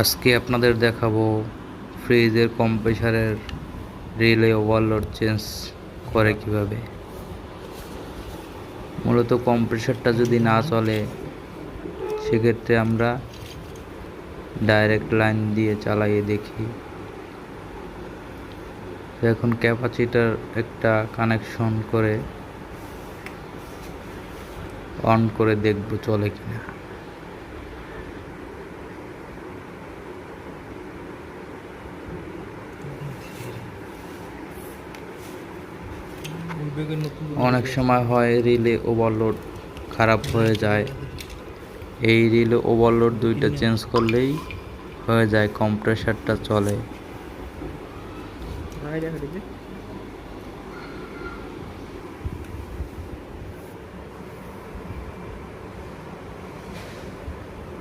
আজকে আপনাদের দেখাবো ফ্রিজের কম্প্রেসারের রিলে ওভারলোড চেঞ্জ করে কীভাবে। মূলত কম্প্রেসারটা যদি না চলে, সেক্ষেত্রে আমরা ডাইরেক্ট লাইন দিয়ে চালিয়ে দেখি। এখন ক্যাপাসিটার একটা কানেকশন করে অন করে দেখব চলে কিনা। অনেক সময় হয় রিলে ওভারলোড খারাপ হয়ে যায়। এই রিলে ওভারলোড দুইটা চেঞ্জ করলেই হয়ে যায় কম্প্রেসারটা চলে।